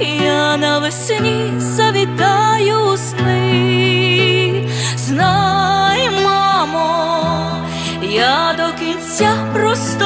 я навесні завітаю у сни. Знай, мамо, я до кінця простояв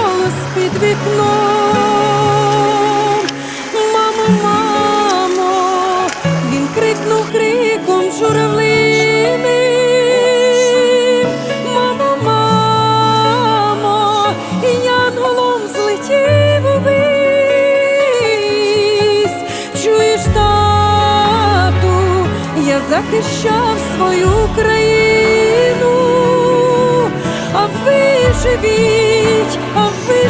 вікном. Мамо, мамо, він крикнув криком журавлиним. Мамо, мамо, і янголом злетів увись. Чуєш, тату, я захищав свою країну, а ви живіть,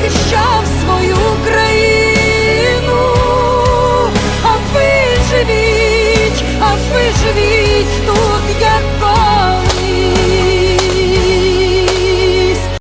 could show